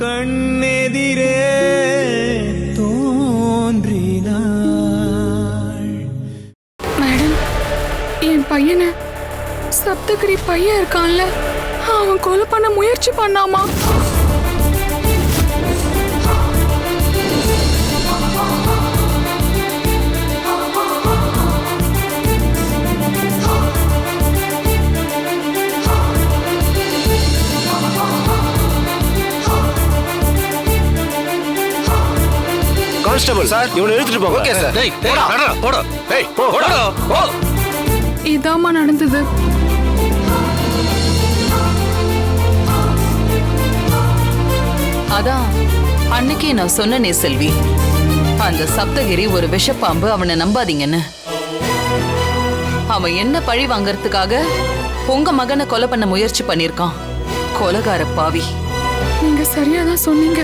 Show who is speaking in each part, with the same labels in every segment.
Speaker 1: கண்ணெதிரே தோன்றினாள்.
Speaker 2: மேடம் என் பையனை சப்தகிரி பையன் இருக்கான்ல அவன் கொலை பண்ண முயற்சி பண்ணாமா?
Speaker 3: கான்ஸ்டபிள் சார் இவனை இழுத்துட்டு போங்க. ஓகே சார்
Speaker 4: டேய் நடடா போடா. டேய் போடா. போ.
Speaker 2: இதாம்மா நடந்தது.
Speaker 5: அதான் அன்னைக்கே நான் சொன்னனே செல்வி. அந்த சப்தகிரி ஒரு விஷப்பாம்பு அவனை நம்பாதீங்கன்னு. அவன் என்ன பழி வாங்கறதுக்காக உங்க மகனை கொலை பண்ண முயற்சி பண்ணிருக்கான் கொலகார பாவி.
Speaker 2: நீங்க சரியா தான் சொன்னீங்க.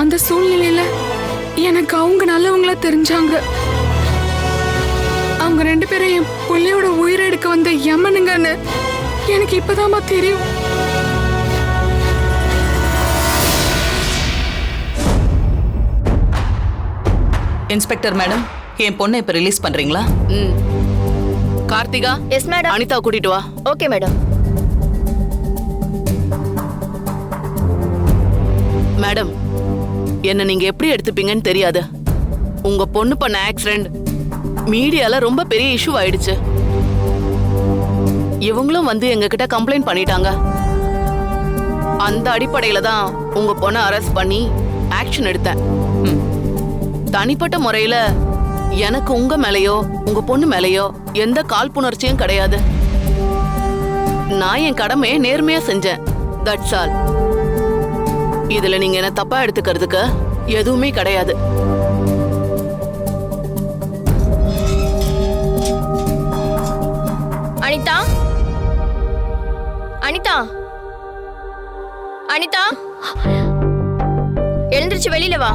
Speaker 2: அந்த சூழ்நிலையில எனக்கு அவங்க நல்லவங்களா தெரிஞ்சாங்க. அவங்க ரெண்டு பேரும் என் பிள்ளையோட உயிரை எடுக்க வந்த யமனுங்கன்னு எனக்கு இப்பதாம்மா தெரியும்.
Speaker 5: இன்ஸ்பெக்டர் மேடம் என் பொண்ணை இப்ப ரிலீஸ் பண்றீங்களா?
Speaker 6: ம். கார்த்திகா?
Speaker 7: எஸ் மேடம்
Speaker 6: அனிதா கூட்டிட்டு வா.
Speaker 7: ஓகே மேடம்
Speaker 6: மேடம் என்ன நீங்க எப்படி எடுத்துப்பீங்கன்னு தெரியாது. உங்க பொண்ணு பண்ண ஆக்சிடென்ட் மீடியால ரொம்ப பெரிய இஷ்யூ ஆயிடுச்சு. இவங்களும் வந்து எங்ககிட்ட கம்ப்ளைண்ட் பண்ணிட்டாங்க. அந்த அடிப்படையில தான் உங்க பொண்ணை அரெஸ்ட் பண்ணி ஆக்ஷன் எடுத்தேன். தனிப்பட்ட முறையில எனக்கு உங்க மேலையோ உங்க பொண்ணு மேலேயோ எந்த காழ்ப்புணர்ச்சியும் கிடையாது. நான் என் கடமையை நேர்மையா செஞ்சேன். தட்ஸ் ஆல் இதுல நீங்க என்ன தப்பா எடுத்துக்கிறதுக்கு எதுவுமே கிடையாது.
Speaker 7: அனிதா? அனிதா? அனிதா? எழுந்திருச்சு வெளியில வா.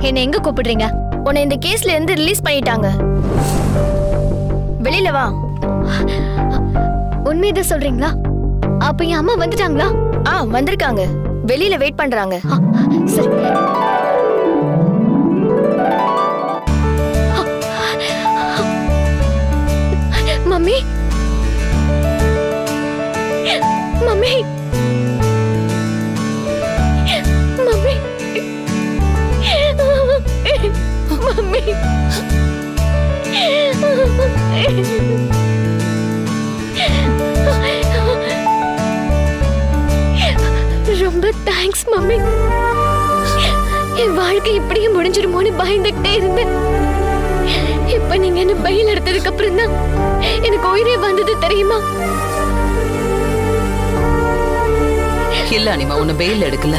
Speaker 8: என்ன எங்க கூப்பிடுறீங்க?
Speaker 7: உன்னை இந்த கேஸ்ல இருந்து ரிலீஸ் பண்ணிட்டாங்க. வெளியில வா.
Speaker 8: உண்மையதை சொல்றீங்களா? அப்ப என் அம்மா வந்துட்டாங்களா?
Speaker 7: ஆ வந்திருக்காங்க. வெளியில வெயிட் பண்றாங்க.
Speaker 8: மம்மி. மம்மி. மம்மி. மம்மி. என் வாழ்க்கை இப்படியே முடிஞ்சிருமோன்னு பயந்துகிட்டே இருந்தேன். இப்ப நீங்க என்ன பயில் எடுத்ததுக்கு அப்புறம் தான் எனக்கு உயிரே வந்தது தெரியுமா?
Speaker 5: இல்ல அனிமா உன்னை பெயில் எடுக்கல.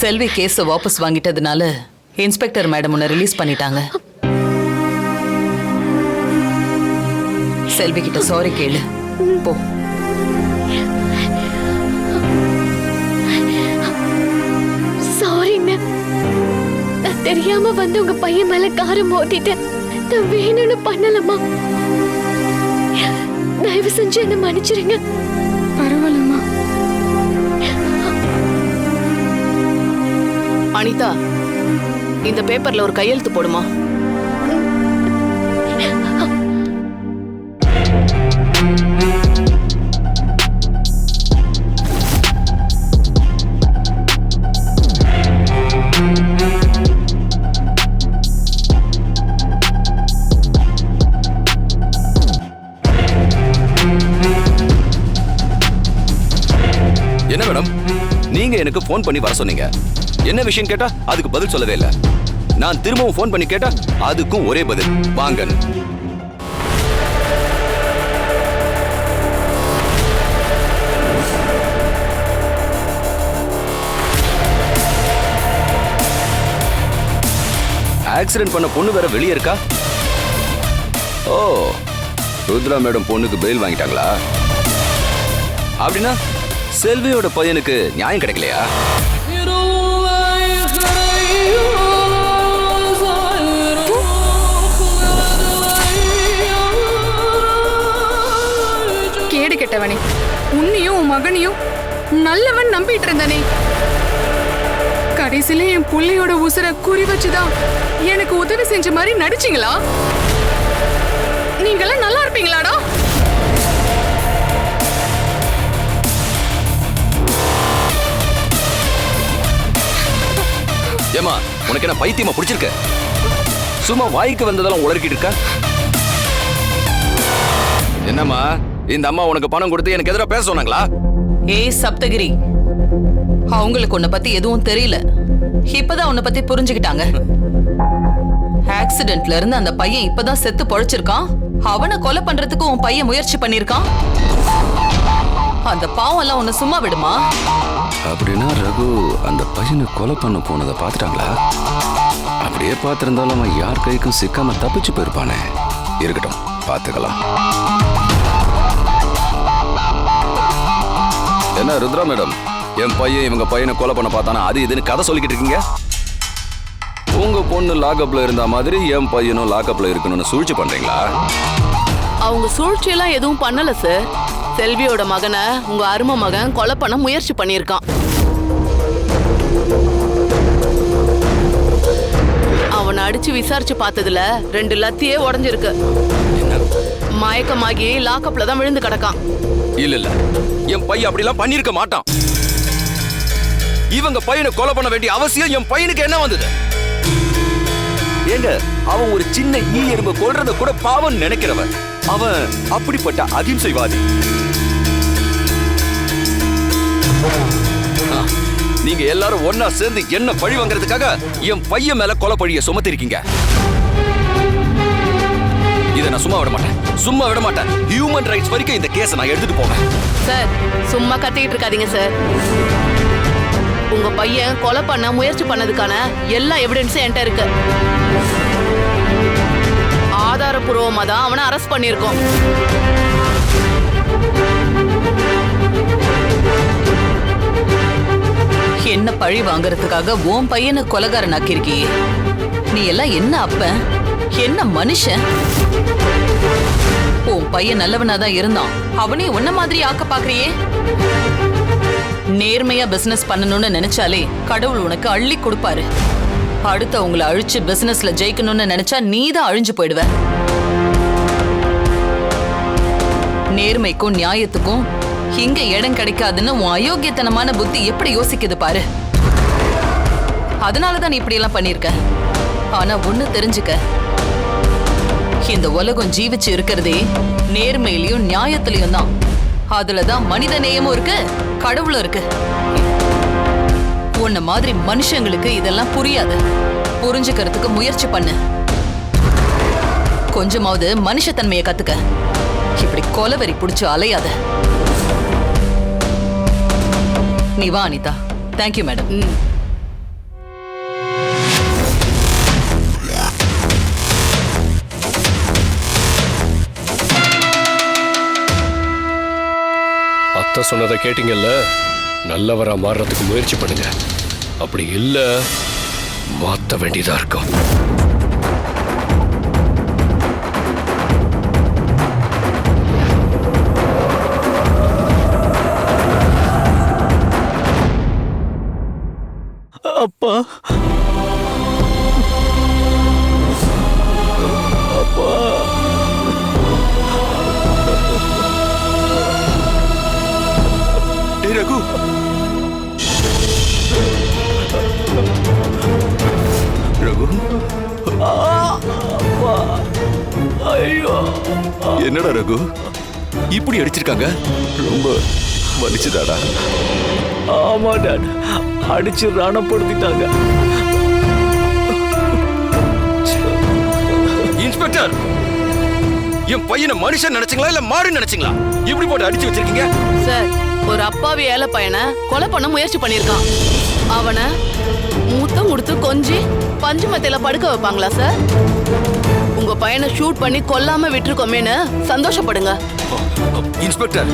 Speaker 5: செல்வி கேஸ வாபஸ் வாங்கிட்டதுனால இன்ஸ்பெக்டர் மேடம் உன்னை ரிலீஸ் பண்ணிட்டாங்க. செல்வி கிட்ட சாரி கேளு. போ.
Speaker 8: தெரியாம வந்து உங்க பையன் மேல காரம் மோதிட்டேன் நான் வேணும்னு பண்ணலமா தயவு செஞ்சு என்ன மன்னிச்சிருங்க.
Speaker 2: பரவாயில்லம்மா.
Speaker 6: அனிதா இந்த பேப்பர்ல ஒரு கையெழுத்து போடுமா?
Speaker 4: நீங்க எனக்கு ஃபோன் பண்ணி வர சொன்னீங்க. என்ன விஷயம் கேட்டா அதுக்கு பதில் சொல்லவே இல்ல. நான் திரும்பவும் ஃபோன் பண்ணி கேட்டா அதுக்கும் ஒரே பதில் வாங்கன்னு ஆக்சிடென்ட் பண்ண பொண்ணு வேற வெளியே இருக்கா? ஓ ருத்ரா மேடம் பொண்ணுக்கு பெயில் வாங்கிட்டாங்களா? அப்படின்னா செல்வியோட பையனுக்கு நியாயம் கிடைக்கலையா?
Speaker 2: கேடு கெட்டவனே உன்னையும் உன் மகனையும் நல்லவன் நம்பிட்டு இருந்தனே. கடைசியில என் புள்ளையோட உசுர குறி வச்சுதான் எனக்கு உதவி செஞ்ச மாதிரி நடிச்சீங்களா? நீங்களாம் நல்லா இருப்பீங்களாடா?
Speaker 4: ஏமா உனக்கு என்ன பைத்தியமா பிடிச்சிருக்க? சும்மா வாய்க்கு வந்ததெல்லாம் உளறிக்கிட்டு இருக்க? என்னம்மா இந்த அம்மா உனக்கு பணம் கொடுத்து எனக்கு எதிராக பேச சொன்னாங்களா?
Speaker 5: ஏய் சப்தகிரி. அவங்களுக்கு உன்னை பத்தி எதுவும் தெரியல. இப்பதான் உன்னை பத்தி புரிஞ்சுக்கிட்டாங்க. ஆக்சிடென்ட்ல இருந்து அந்த பையன் இப்பதான் செத்து பொழைச்சிருக்கான். அவனை கொலை பண்றதுக்கு உன் பையன் முயற்சி பண்ணிருக்கான் அந்த பாவம் எல்லாம் உன்னை சும்மா விடுமா?
Speaker 4: அப்படின்னா ரகு அந்த பையனை கொலை பண்ண போனதை பார்த்துட்டாங்களா? அப்படியே பார்த்துருந்தாலும் அவன் யார் கைக்கும் சிக்காம தப்பிச்சு போயிருப்பானே. இருக்கட்டும் பார்த்துக்கலாம். என்ன ருத்ரா மேடம்? என் பையன் இவங்க பையனை கொலை பண்ண பார்த்தானா? அது இதுன்னு கதை சொல்லிக்கிட்டு இருக்கீங்க? உங்க பொண்ணு லாக்அப்ல இருந்த மாதிரி என் பையனும் லாக்அப்ல இருக்கணும்னு சூழ்ச்சி பண்றீங்களா?
Speaker 6: அவங்க சூழ்ச்சியெல்லாம் எதுவும் பண்ணல சார் செல்வியோட மகனை உங்க அருமை மகன் கொலை பண்ண முயற்சி பண்ணியிருக்கான். அடிச்சு விசாரிச்சு பார்த்ததுல ரெண்டு லத்தியே உடஞ்சிருக்கு. மயக்கமாகி லாக்கப்ல தான் விழுந்து கிடக்கான்.
Speaker 4: இல்ல இல்ல. என் பையன் அப்படிலாம் பண்ணிருக்க மாட்டான். இவங்க பையனை கொலை பண்ண வேண்டிய அவசியம் என் பையனுக்கு என்ன வந்தது? ஏங்க அவன் ஒரு சின்ன ஈ எறும்பு கொள்றத கூட பாவம் நினைக்கிறவன். அவன் அப்படிப்பட்ட அகிம்சைவாதி. ஆ, நீங்க எல்லாரும் ஒன்னா சேர்ந்து என்ன பழி வாங்குறதுக்காக என் பையன் மேல கொலை பழிய சுமத்திருக்கீங்க. இதை நான் சும்மா விட மாட்டேன். சும்மா விட மாட்டேன். ஹியூமன் ரைட்ஸ் வரைக்கும் இந்த கேஸை நான் எடுத்துட்டு போவேன்.
Speaker 6: சார் சும்மா கத்திக்கிட்டு இருக்காதீங்க சார். உங்க பையன் கொலை பண்ண முயற்சி பண்ணதுக்கான எல்லா எவிடன்ஸும் என்கிட்ட இருக்கு. ஆதாரபூர்வமா தான் அவனை அரெஸ்ட் பண்ணியிருக்கோம்.
Speaker 5: என்ன பழி வாங்குறதுக்காக உன் பையனை கொலகாரன் ஆக்கியிருக்கியே நீ எல்லாம் என்ன அப்ப? என்ன மனுஷன்? உன் பையன் நல்லவனா தான் இருந்தான். அவனே உன்ன மாதிரி ஆக்க பாக்குறியே நேர்மையா பிசினஸ் பண்ணணும்னு நினைச்சாலே கடவுள் உனக்கு அள்ளி கொடுப்பாரு. அடுத்தவங்கள அழிச்சு பிசினஸ்ல ஜெயிக்கணும்னு நினைச்சா நீ தான் அழிஞ்சு போயிடுவ. நேர்மைக்கும் நியாயத்துக்கும் இங்க இடம் கிடைக்காதுன்னு உன் அயோக்கியத்தனமான புத்தி எப்படி யோசிக்குது பாரு. அதனாலதான் நீ இப்படி எல்லாம் பண்ணிருக்க ஆனா ஒண்ணு தெரிஞ்சுக்க. இந்த உலகம் ஜீவிச்சு இருக்கிறதே நேர்மையிலயும் நியாயத்திலையும் தான். அதுலதான் மனித நேயமும் இருக்கு கடவுளும் இருக்கு. உன்ன மாதிரி மனுஷங்களுக்கு இதெல்லாம் புரியாது. புரிஞ்சுக்கிறதுக்கு முயற்சி பண்ணு. கொஞ்சமாவது மனுஷத்தன்மையை கத்துக்க. இப்படி கொலவெறி புடிச்சு அலையாத. நீ வா அனிதா தேங்க்யூ மேடம்.
Speaker 1: அத்தை சொன்னதை கேட்டீங்கல்ல? நல்லவரா மாறுறதுக்கு முயற்சி பண்ணுங்க. அப்படி இல்ல மாத்த வேண்டியதா இருக்கும்.
Speaker 4: அடிச்சிருக்காங்க
Speaker 3: ரொம்ப வலிச்சுதாடா ஆமா டாட். அடிச்சு ரணப்படுத்திட்டாங்க.
Speaker 4: இன்ஸ்பெக்டர் என் பையனை மனுஷன் நினைச்சீங்களா இல்ல மாடு நினைச்சீங்களா? இப்படி போட்டு அடிச்சு வச்சிருக்கீங்க?
Speaker 6: சார் ஒரு அப்பாவி ஏழை பையனை கொலை பண்ண முயற்சி பண்ணியிருக்கான். அவனை முத்தம் கொடுத்து கொஞ்சி பஞ்சு மெத்தையில படுக்க வைப்பாங்களா சார்? உங்க பையனை ஷூட் பண்ணி கொல்லாம விட்டுருக்கோமேன்னு சந்தோஷப்படுங்க.
Speaker 4: இன்ஸ்பெக்டர்.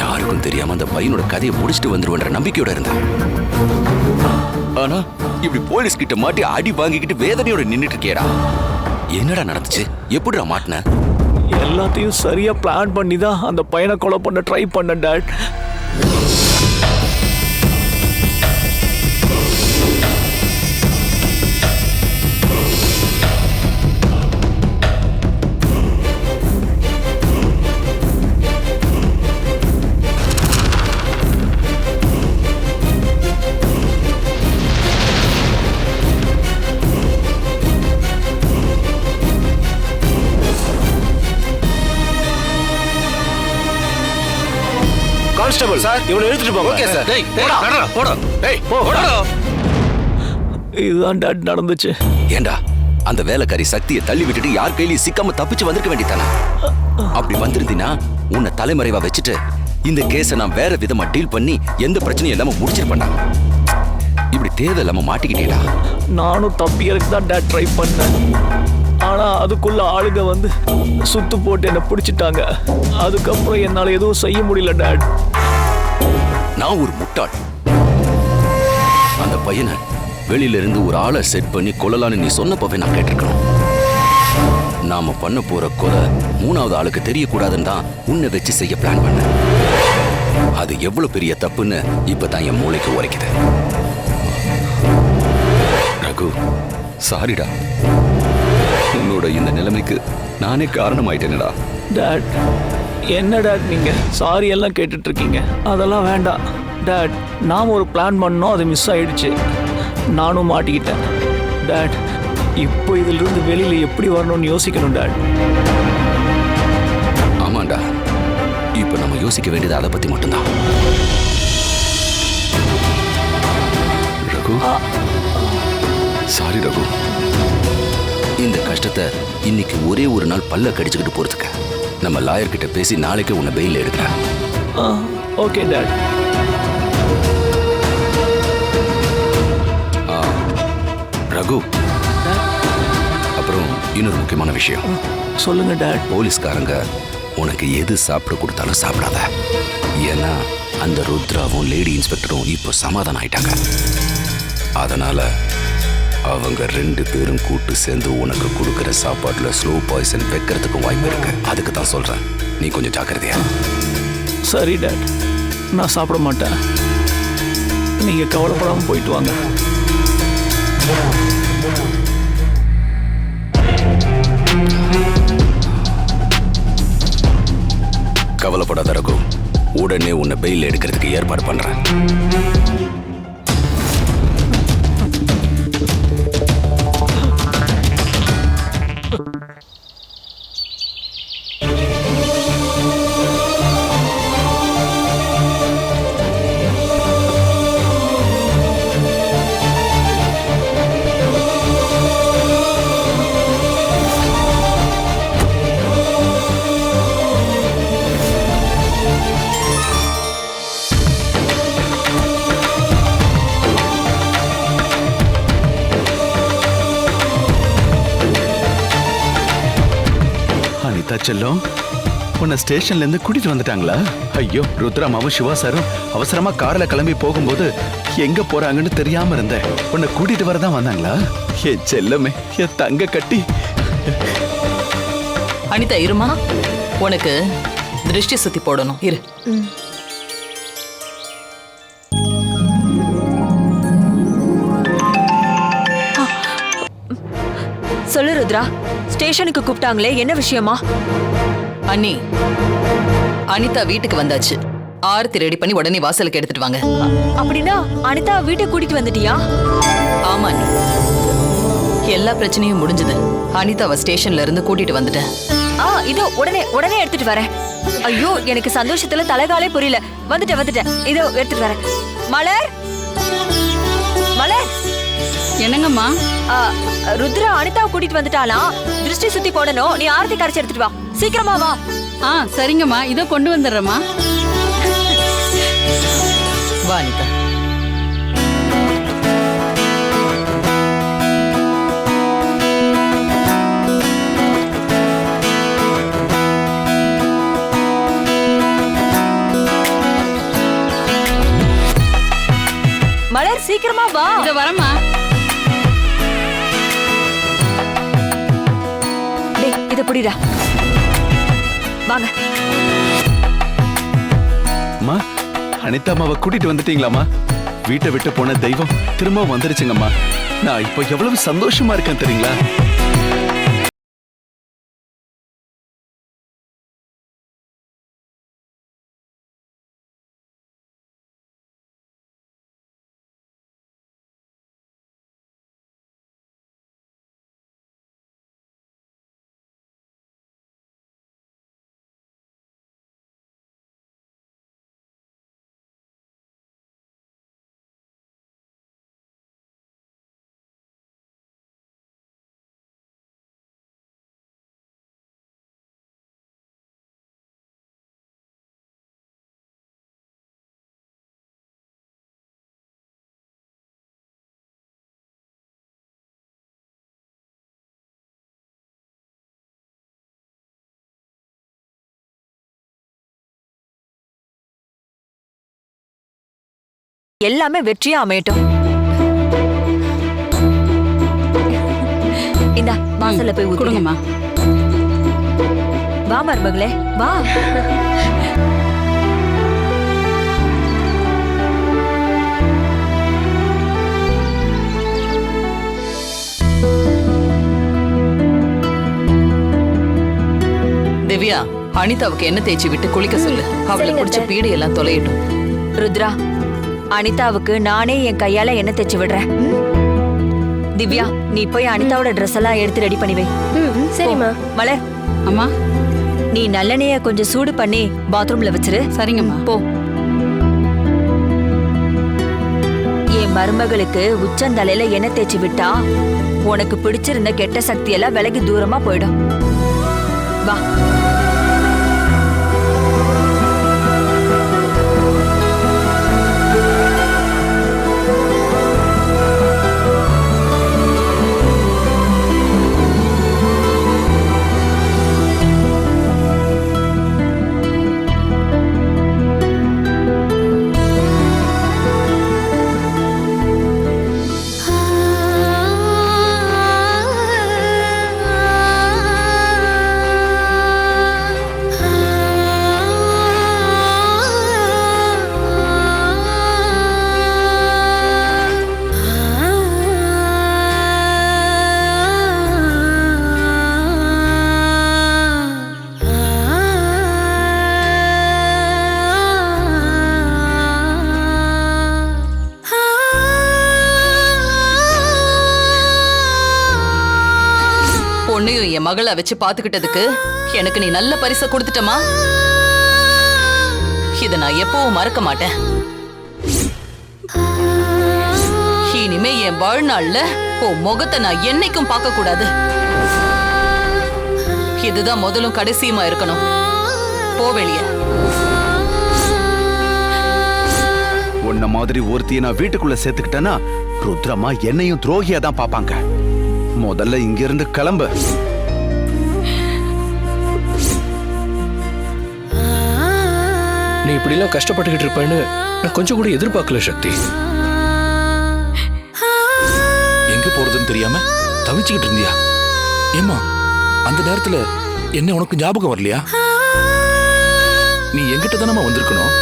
Speaker 4: யாருக்கும் தெரியாம அந்த பையனோட கதையை முடிச்சுட்டு வந்துருவன்ற நம்பிக்கையோட இருந்தேன். ஆனா இப்படி போலீஸ் கிட்ட மாட்டி அடி வாங்கிக்கிட்டு வேதனையோட நின்னுட்டு இருக்கியடா என்னடா நடந்துச்சு? எப்படிடா மாட்டின?
Speaker 9: எல்லாத்தையும் சரியா பிளான் பண்ணி தான் அந்த பையனை கொலை பண்ண ட்ரை பண்ண டேட்
Speaker 3: கான்ஸ்டபிள். சார் இவனை எடுத்துட்டு போங்க. ஓகே சார்
Speaker 1: டேய் போடா. போடா. டேய் போடா.
Speaker 9: இதுதான் டாட் நடந்துச்சு.
Speaker 4: ஏண்டா அந்த வேலைக்காரி சக்தியை தள்ளி விட்டுட்டு யார் கையிலயும் சிக்காம தப்பிச்சு வந்திருக்க வேண்டியதானே அப்படி வந்திருந்தீனா உன்னை தலைமறைவா வச்சுட்டு இந்த கேஸை நான் வேற விதமா டீல் பண்ணி எந்த பிரச்சனையும் இல்லாம முடிச்சிருப்பேன்டா. இப்படி தேவையில்லாம மாட்டிக்கிட்டீங்களா?
Speaker 9: நானும் தப்பியறதுக்கு தான் டாட் ட்ரை பண்ணேன். ஆனா அதுக்குள்ள ஆளுங்க வந்து சுத்து போட்டு என்னை பிடிச்சிட்டாங்க. அதுக்கப்புறம் என்னால எதுவும் செய்ய முடியல டாட்.
Speaker 4: நான் ஒரு முட்டாள். அந்த பையனை வெளியில இருந்து ஒரு ஆளை செட் பண்ணி கொல்லலான்னு நீ சொன்னப்பவே நான் கேட்டிருக்கணும். நாம பண்ண போற கொலை மூணாவது ஆளுக்கு தெரியக்கூடாதுன்னு தான் உன்னை வச்சு செய்ய பிளான் பண்ணேன். அது எவ்வளவு பெரிய தப்புன்னு இப்பதான் என் மூளைக்கு உரைக்குது. ரகு சாரிடா உன்னோட இந்த நிலைமைக்கு நானே காரணமாயிட்டேனடா.
Speaker 9: டாட் என்ன டாட் நீங்க? சாரி எல்லாம் கேட்டுட்டு இருக்கீங்க அதெல்லாம் வேண்டாம். டாட் நாம ஒரு பிளான் பண்ணோம் அது மிஸ் ஆயிடுச்சு. நானும் மாட்டிக்கிட்டேன். டாட் இப்போ இதுல இருந்து வெளியில எப்படி வரணும்னு யோசிக்கணும் டாட்
Speaker 4: ஆமாண்டா. இப்ப நம்ம யோசிக்க வேண்டியது அதை பத்தி மட்டும்தான். ரகு? சாரி ரகு. இந்த கஷ்டத்தை இன்னைக்கு ஒரே ஒரு நாள் பல்ல கடிச்சுக்கிட்டு போறதுக்கு. நம்ம லாயர் கிட்ட பேசி நாளைக்கே உன்னை பெயில் எடுக்கிறேன்.
Speaker 9: Okay dad
Speaker 4: Raghu. அப்புறம் இன்னொரு முக்கியமான விஷயம்.
Speaker 9: சொல்லுங்க டாட்
Speaker 4: போலீஸ்காரங்க உனக்கு எது சாப்பிட கொடுத்தாலும் சாப்பிடாத. ஏன்னா அந்த ருத்ராவும் லேடி இன்ஸ்பெக்டரும் இப்போ சமாதானம் ஆயிட்டாங்க. அதனால அவங்க ரெண்டு பேரும் கூட்டு சேர்ந்து உனக்கு கொடுக்குற சாப்பாட்டுல ஸ்லோ பாய்சன் வைக்கிறதுக்கும் வாய்ப்பு இருக்கு. அதுக்கு தான் சொல்றேன். நீ கொஞ்சம் ஜாக்கிரதையா
Speaker 9: சரி டாட். நான் சாப்பிட மாட்டேன். நீங்க கவலைப்படாம போயிட்டு வாங்க.
Speaker 4: கவலைப்படாத ரகு உடனே உன்னை பெயில் எடுக்கிறதுக்கு ஏற்பாடு பண்றேன்.
Speaker 10: செல்லம். உன்னை ஸ்டேஷன்ல இருந்து கூட்டிட்டு வந்துட்டாங்களா? ஐயோ ருத்ராமாவும் சிவா சாரும் அவசரமா கார்ல கிளம்பி போகும்போது எங்க போறாங்கன்னு தெரியாம இருந்தேன். உன்னை கூட்டிட்டு வரதான் வந்தாங்களா? என் செல்லமே என் தங்க கட்டி.
Speaker 5: அனிதா இருமா? உனக்கு திருஷ்டி சுத்தி போடணும். இரு.
Speaker 11: சொல்லு ருத்ரா. ஸ்டேஷனுக்கு கூப்பிட்டாங்களே என்ன விஷயமா?
Speaker 5: அண்ணி அனிதா வீட்டுக்கு வந்தாச்சு. ஆரத்தி ரெடி பண்ணி உடனே வாசலுக்கு எடுத்துட்டு வாங்க.
Speaker 11: அப்படின்னா அனிதா வீட்டுக்கு கூட்டிட்டு வந்துட்டியா?
Speaker 5: ஆமா அண்ணி. எல்லா பிரச்சனையும் முடிஞ்சது. அனிதாவை ஸ்டேஷன்ல இருந்து கூட்டிட்டு வந்துட்டேன்.
Speaker 11: ஆ இதோ உடனே உடனே எடுத்துட்டு வரேன். ஐயோ எனக்கு சந்தோஷத்துல தலைகாலே புரியல. வந்துட்டேன் வந்துட்டேன். இதோ எடுத்துட்டு வரேன். மலர்? மலர்?
Speaker 6: என்னங்கம்மா?
Speaker 11: ருத்ரா அனிதாவை கூட்டிட்டு வந்துட்டாலாம் திருஷ்டி சுத்தி போடணும். நீ ஆரத்தி கரைச்சி எடுத்துட்டு வா. சீக்கிரமா வா.
Speaker 6: ஆ சரிங்கம்மா. இதோ கொண்டு வந்துடுறேம்மா.
Speaker 5: வா அனிதா.
Speaker 11: மலர் சீக்கிரமா வா.
Speaker 6: இதோ வரேம்மா.
Speaker 11: இத புடிடா. வாங்க.
Speaker 10: அம்மா அனிதா அம்மாவை கூட்டிட்டு வந்துட்டீங்களாமா வீட்டை விட்டு போன தெய்வம் திரும்ப வந்துருச்சுங்கம்மா. நான் இப்போ எவ்வளவு சந்தோஷமா இருக்கேன் தெரியுங்களா?
Speaker 11: எல்லாமே வெற்றியா அமையட்டும். இந்தா வாசல்ல போய் கொடுங்கம்மா. வா மருமகளே வா.
Speaker 5: திவ்யா அனிதாவுக்கு என்ன தேய்ச்சி விட்டு குளிக்க சொல்லு. அவளை
Speaker 7: அத்தை.
Speaker 5: பீடை எல்லாம் தொலையட்டும்.
Speaker 11: ருத்ரா அனிதாவுக்கு நானே என் கையால என்ன தைச்சு விடுறேன்? திவ்யா நீ போய் அனிதாவோட ட்ரெஸ் எல்லாம் எடுத்து ரெடி பண்ணி வை
Speaker 8: சரிம்மா.
Speaker 11: மலர்
Speaker 5: அம்மா.
Speaker 11: நீ நல்லெண்ணெய கொஞ்சம் சூடு பண்ணி பாத்ரூம்ல வச்சிரு.
Speaker 5: சரிங்கம்மா.
Speaker 11: போ. என் மருமகளுக்கு உச்சந்தலையில எண்ணெய் தேய்ச்சி விட்டா உனக்கு பிடிச்சிருந்த கெட்ட சக்தி எல்லாம் விலகி தூரமா போயிடும். வா.
Speaker 5: மகளை வச்சு பாத்துக்கிட்டதுக்கு எனக்கு நீ நல்ல பரிசை கொடுத்துட்டமா? இத நான் எப்பவும் மறக்க மாட்டேன். இனிமே என் வாழ்நாள்ல உன் முகத்தை நான் என்னைக்கும் பார்க்க கூடாது இதுதான் முதலும் கடைசியுமா இருக்கணும். போவெளிய
Speaker 10: உன்ன மாதிரி ஒருத்திய நான் வீட்டுக்குள்ள சேர்த்துக்கிட்டேன்னா ருத்ரமா என்னையும் துரோகியா தான் பாப்பாங்க முதல்ல இங்க இருந்து கிளம்பு.
Speaker 1: நீ இப்படிலாம் கஷ்டப்பட்டுக்கிட்டு இருப்பேன்னு நான் கொஞ்சம் கூட எதிர்பார்க்கல சக்தி.
Speaker 12: எங்க போறதுன்னு தெரியாம தவிச்சுக்கிட்டு இருந்தியா? ஏமா அந்த நேரத்துல என்ன உனக்கு ஞாபகம் வரலையா? நீ எங்கிட்ட தானம்மா வந்திருக்கணும்?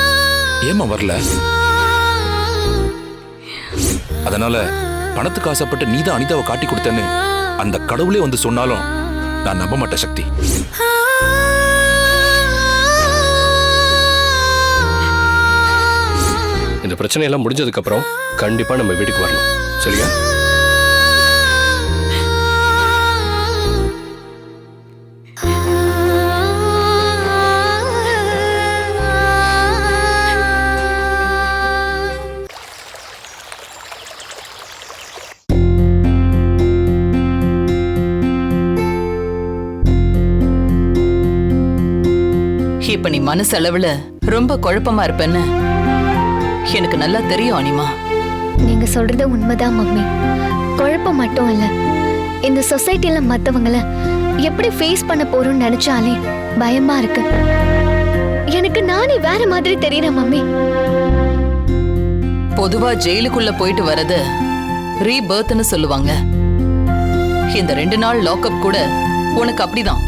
Speaker 12: ஏமா வரல? அதனால பணத்துக்கு ஆசைப்பட்டு நீ தான் அனிதாவை காட்டி கொடுத்தேன்னு அந்த கடவுளே வந்து சொன்னாலும் நான் நம்ப மாட்டேன் சக்தி.
Speaker 1: பிரச்சனையெல்லாம் பிரச்சனை எல்லாம் முடிஞ்சதுக்கு அப்புறம் கண்டிப்பா நம்ம வீட்டுக்கு வரணும். சரியா?
Speaker 5: இப்ப நீ மனசளவுல ரொம்ப குழப்பமா இருப்பேன்னு எனக்கு நல்லா தெரியும் அனிமா.
Speaker 8: நீங்க சொல்றது உண்மைதான் மம்மி. குழப்பம் மட்டும் இல்ல. இந்த சொசைட்டில மத்தவங்கள எப்படி ஃபேஸ் பண்ண போறோம்னு நினைச்சாலே பயமா இருக்கு. எனக்கு நானே வேற மாதிரி தெரியறேன் மம்மி.
Speaker 5: பொதுவா ஜெயிலுக்குள்ள போயிட்டு வரது ரீபர்த்னு சொல்லுவாங்க. இந்த ரெண்டு நாள் லாக்அப் கூட உனக்கு அப்படிதான்.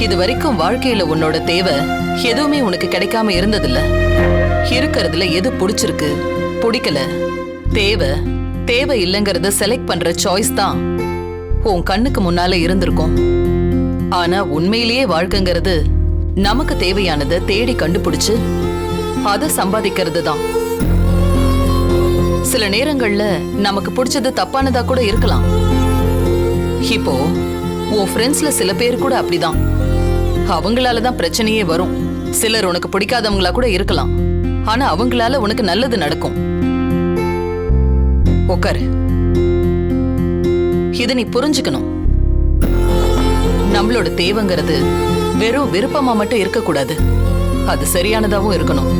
Speaker 5: இது வரைக்கும் வாழ்க்கையில உன்னோட தேவை எதுவுமே உனக்கு கிடைக்காம இருந்ததில்ல. இருக்கிறதுல எது பிடிச்சிருக்கு? பிடிக்கல. தேவை தேவை இல்லைங்கறத செலக்ட் பண்ற சாய்ஸ் தான் உன் கண்ணுக்கு முன்னால இருந்திருக்கும். ஆனா உண்மையிலேயே வாழ்க்கைங்கிறது நமக்கு தேவையானதை தேடி கண்டுபிடிச்சு அதை சம்பாதிக்கிறது தான். சில நேரங்கள்ல நமக்கு பிடிச்சது தப்பானதா கூட இருக்கலாம். இப்போ உன் ஃப்ரெண்ட்ஸ்ல சில பேர் கூட அப்படிதான். அவங்களால தான் பிரச்சனையே வரும். சிலர் உனக்கு பிடிக்காதவங்களா கூட இருக்கலாம். ஆனா அவங்களால உனக்கு நல்லது நடக்கும். உட்காரு இத நீ புரிஞ்சுக்கணும். நம்மளோட தேவைங்கிறது வெறும் விருப்பமா மட்டும் இருக்கக்கூடாது. அது சரியானதாவும் இருக்கணும்.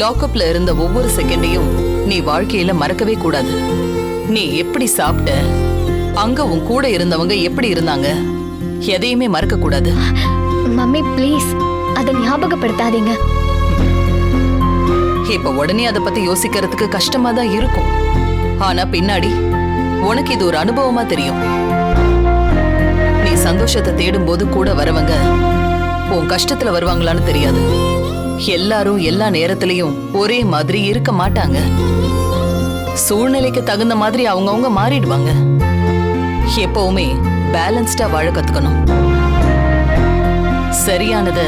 Speaker 5: லாக்அப்ல இருந்த ஒவ்வொரு செகண்டையும் நீ வாழ்க்கையில மறக்கவே கூடாது. நீ எப்படி சாப்பிட்ட? அங்க உன் கூட இருந்தவங்க எப்படி இருந்தாங்க? எதையுமே மறக்க கூடாது
Speaker 8: மம்மி ப்ளீஸ். அதை ஞாபகப்படுத்தாதீங்க.
Speaker 5: இப்ப உடனே அதை பத்தி யோசிக்கிறதுக்கு கஷ்டமா தான் இருக்கும். ஆனா பின்னாடி உனக்கு இது ஒரு அனுபவமா தெரியும். நீ சந்தோஷத்தை தேடும் போது கூட வரவங்க உன் கஷ்டத்துல வருவாங்களான்னு தெரியாது. எல்லாரும் எல்லா நேரத்திலையும் ஒரே மாதிரி இருக்க மாட்டாங்க. சூழ்நிலைக்கு தகுந்த மாதிரி அவங்கவங்க மாறிடுவாங்க. எப்பவுமே பேலன்ஸ்டா வாழ கத்துக்கணும். சரியானதை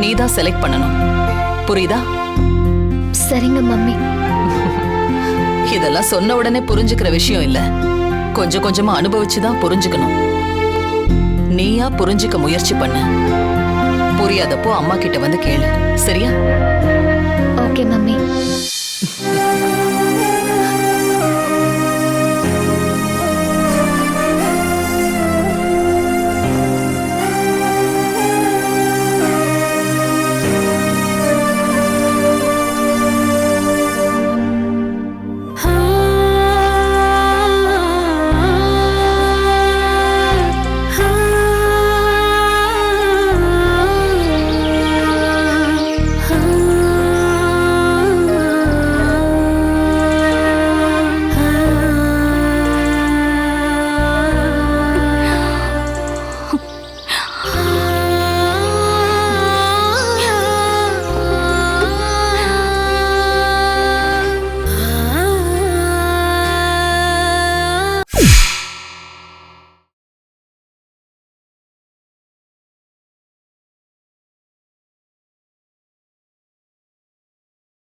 Speaker 5: நீ தான் செலக்ட் பண்ணணும். புரியுதா?
Speaker 8: சரிங்க மம்மி.
Speaker 5: இதெல்லாம் சொன்ன உடனே புரிஞ்சுக்கிற விஷயம் இல்ல. கொஞ்சம் கொஞ்சமா அனுபவிச்சு தான் புரிஞ்சுக்கணும். நீயா புரிஞ்சுக்க முயற்சி பண்ண. புரியாதப்போ அம்மா கிட்ட வந்து கேளு. சரியா?
Speaker 8: Okay mummy.